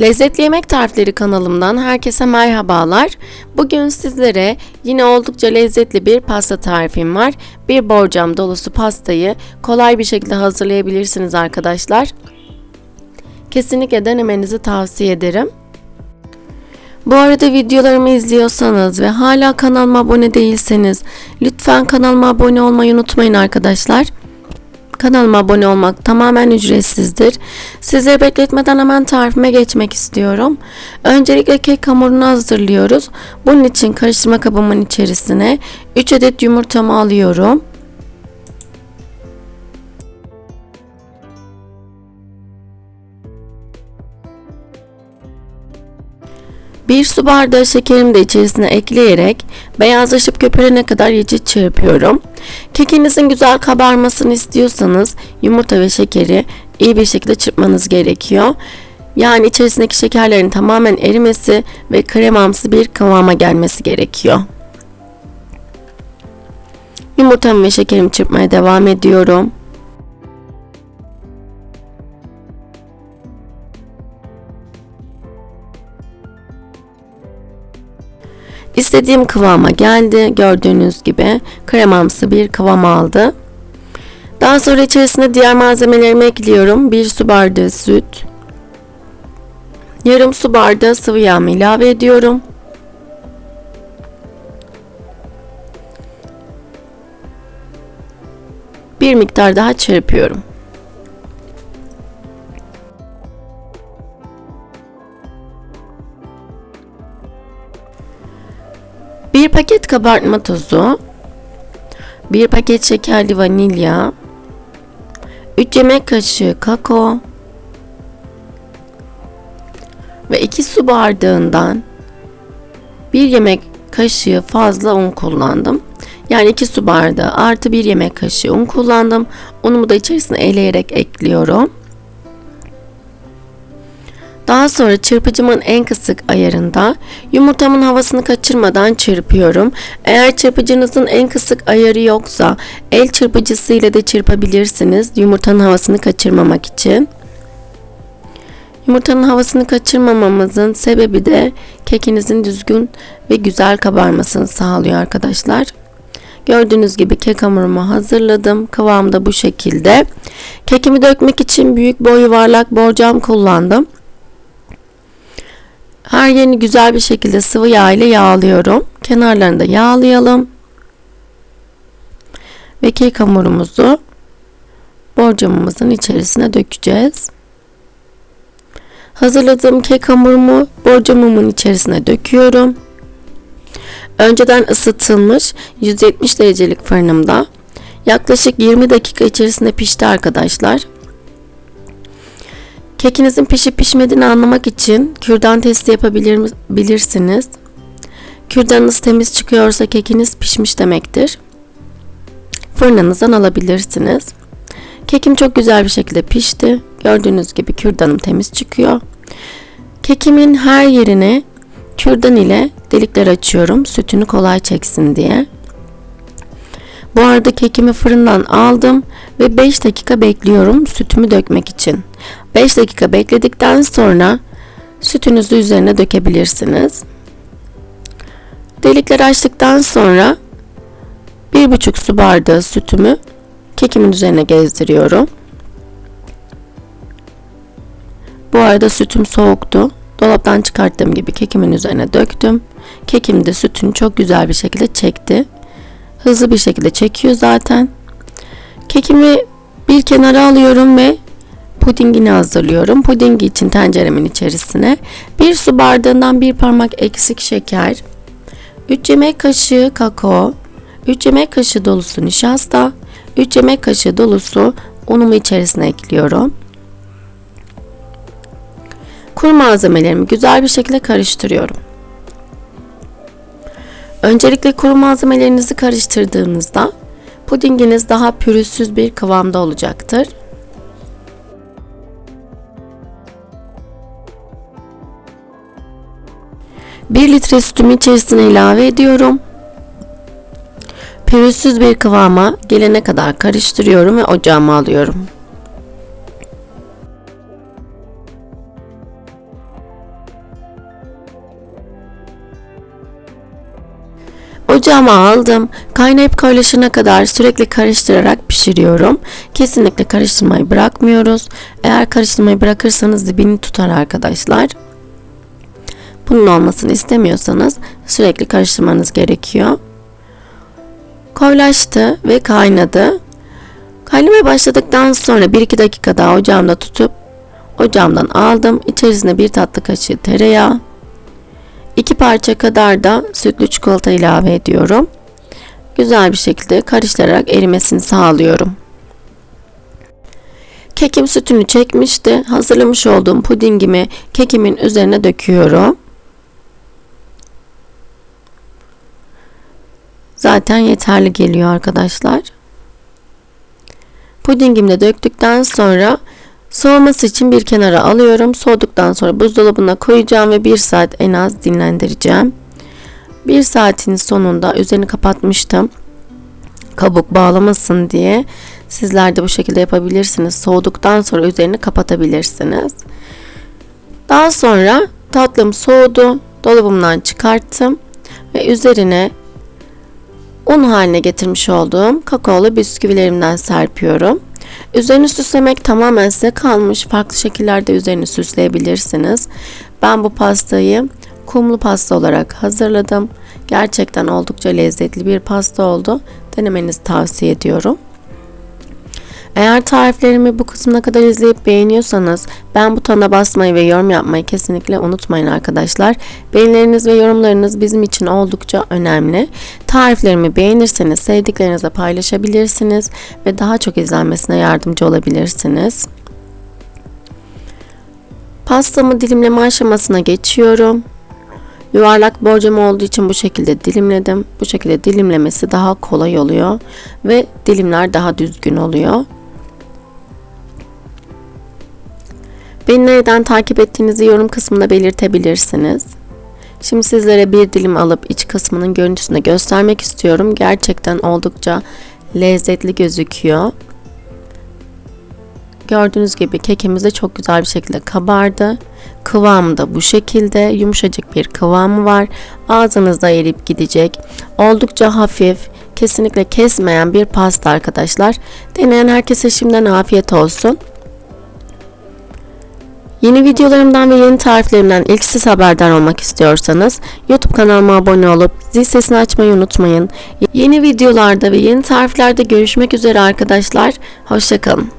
Lezzetli Yemek Tarifleri kanalımdan herkese merhabalar. Bugün sizlere yine oldukça lezzetli bir pasta tarifim var. Bir borcam dolusu pastayı kolay bir şekilde hazırlayabilirsiniz arkadaşlar. Kesinlikle denemenizi tavsiye ederim. Bu arada videolarımı izliyorsanız ve hala kanalıma abone değilseniz lütfen kanalıma abone olmayı unutmayın arkadaşlar. Kanalıma abone olmak tamamen ücretsizdir. Sizleri bekletmeden hemen tarifime geçmek istiyorum. Öncelikle kek hamurunu hazırlıyoruz. Bunun için karıştırma kabımın içerisine 3 adet yumurtamı alıyorum. Bir su bardağı şekerimi de içerisine ekleyerek beyazlaşıp köpürene kadar iyice çırpıyorum. Kekinizin güzel kabarmasını istiyorsanız yumurta ve şekeri iyi bir şekilde çırpmanız gerekiyor. Yani içerisindeki şekerlerin tamamen erimesi ve kremamsı bir kıvama gelmesi gerekiyor. Yumurtamı ve şekerimi çırpmaya devam ediyorum. İstediğim kıvama geldi. Gördüğünüz gibi kremamsı bir kıvam aldı. Daha sonra içerisine diğer malzemelerimi ekliyorum. 1 su bardağı süt. Yarım su bardağı sıvı yağ ilave ediyorum. Bir miktar daha çırpıyorum. Bir paket kabartma tozu, bir paket şekerli vanilya, 3 yemek kaşığı kakao ve 2 su bardağından 1 yemek kaşığı fazla un kullandım. Yani 2 su bardağı artı 1 yemek kaşığı un kullandım. Unumu da içerisine eleyerek ekliyorum. Daha sonra çırpıcımın en kısık ayarında yumurtamın havasını kaçırmadan çırpıyorum. Eğer çırpıcınızın en kısık ayarı yoksa el çırpıcısı ile de çırpabilirsiniz yumurtanın havasını kaçırmamak için. Yumurtanın havasını kaçırmamamızın sebebi de kekinizin düzgün ve güzel kabarmasını sağlıyor arkadaşlar. Gördüğünüz gibi kek hamurumu hazırladım. Kıvam da bu şekilde. Kekimi dökmek için büyük boy yuvarlak borcam kullandım. Her yerini güzel bir şekilde sıvı yağ ile yağlıyorum. Kenarlarını da yağlayalım. Ve kek hamurumuzu borcamımızın içerisine dökeceğiz. Hazırladığım kek hamurumu borcamımın içerisine döküyorum. Önceden ısıtılmış 170 derecelik fırınımda yaklaşık 20 dakika içerisinde pişti arkadaşlar. Kekinizin pişip pişmediğini anlamak için kürdan testi yapabilirsiniz. Kürdanınız temiz çıkıyorsa kekiniz pişmiş demektir. Fırınınızdan alabilirsiniz. Kekim çok güzel bir şekilde pişti. Gördüğünüz gibi kürdanım temiz çıkıyor. Kekimin her yerine kürdan ile delikler açıyorum. Sütünü kolay çeksin diye. Bu arada kekimi fırından aldım ve 5 dakika bekliyorum sütümü dökmek için. 5 dakika bekledikten sonra sütünüzü üzerine dökebilirsiniz. Delikleri açtıktan sonra 1,5 su bardağı sütümü kekimin üzerine gezdiriyorum. Bu arada sütüm soğuktu. Dolaptan çıkarttığım gibi kekimin üzerine döktüm. Kekim de sütünü çok güzel bir şekilde çekti. Hızlı bir şekilde çekiyor zaten. Kekimi bir kenara alıyorum ve pudingini hazırlıyorum. Pudingi için tenceremin içerisine bir su bardağından bir parmak eksik şeker, 3 yemek kaşığı kakao, 3 yemek kaşığı dolusu nişasta, 3 yemek kaşığı dolusu unumu içerisine ekliyorum. Kuru malzemelerimi güzel bir şekilde karıştırıyorum. Öncelikle kuru malzemelerinizi karıştırdığınızda pudinginiz daha pürüzsüz bir kıvamda olacaktır. 1 litre sütümü içerisine ilave ediyorum. Pürüzsüz bir kıvama gelene kadar karıştırıyorum ve ocağıma alıyorum. Ocağıma aldım. Kaynayıp koyulaşana kadar sürekli karıştırarak pişiriyorum. Kesinlikle karıştırmayı bırakmıyoruz. Eğer karıştırmayı bırakırsanız dibini tutar arkadaşlar. Bunun olmasını istemiyorsanız sürekli karıştırmanız gerekiyor. Koyulaştı ve kaynadı. Kaynamaya başladıktan sonra 1-2 dakika daha ocağımda tutup ocağımdan aldım. İçerisine bir tatlı kaşığı tereyağı, 2 parça kadar da sütlü çikolata ilave ediyorum. Güzel bir şekilde karıştırarak erimesini sağlıyorum. Kekim sütünü çekmişti. Hazırlamış olduğum pudingimi kekimin üzerine döküyorum. Zaten yeterli geliyor arkadaşlar. Pudingimi de döktükten sonra soğuması için bir kenara alıyorum. Soğuduktan sonra buzdolabına koyacağım ve bir saat en az dinlendireceğim. Bir saatin sonunda üzerini kapatmıştım. Kabuk bağlamasın diye. Sizler de bu şekilde yapabilirsiniz. Soğuduktan sonra üzerini kapatabilirsiniz. Daha sonra tatlım soğudu. Dolabımdan çıkarttım ve üzerine un haline getirmiş olduğum kakaolu bisküvilerimden serpiyorum. Üzerini süslemek tamamen size kalmış. Farklı şekillerde üzerini süsleyebilirsiniz. Ben bu pastayı kumlu pasta olarak hazırladım. Gerçekten oldukça lezzetli bir pasta oldu. Denemenizi tavsiye ediyorum. Eğer tariflerimi bu kısmına kadar izleyip beğeniyorsanız ben butona basmayı ve yorum yapmayı kesinlikle unutmayın arkadaşlar. Beğenileriniz ve yorumlarınız bizim için oldukça önemli. Tariflerimi beğenirseniz sevdiklerinizle paylaşabilirsiniz ve daha çok izlenmesine yardımcı olabilirsiniz. Pastamı dilimleme aşamasına geçiyorum. Yuvarlak borcam olduğu için bu şekilde dilimledim. Bu şekilde dilimlemesi daha kolay oluyor ve dilimler daha düzgün oluyor. Beni nereden takip ettiğinizi yorum kısmında belirtebilirsiniz. Şimdi sizlere bir dilim alıp iç kısmının görüntüsünü göstermek istiyorum. Gerçekten oldukça lezzetli gözüküyor. Gördüğünüz gibi kekimiz de çok güzel bir şekilde kabardı. Kıvamı da bu şekilde yumuşacık bir kıvamı var. Ağzınızda erip gidecek. Oldukça hafif, kesinlikle kesmeyen bir pasta arkadaşlar. Deneyen herkese şimdiden afiyet olsun. Yeni videolarımdan ve yeni tariflerimden ilk siz haberdar olmak istiyorsanız YouTube kanalıma abone olup zil sesini açmayı unutmayın. Yeni videolarda ve yeni tariflerde görüşmek üzere arkadaşlar. Hoşçakalın.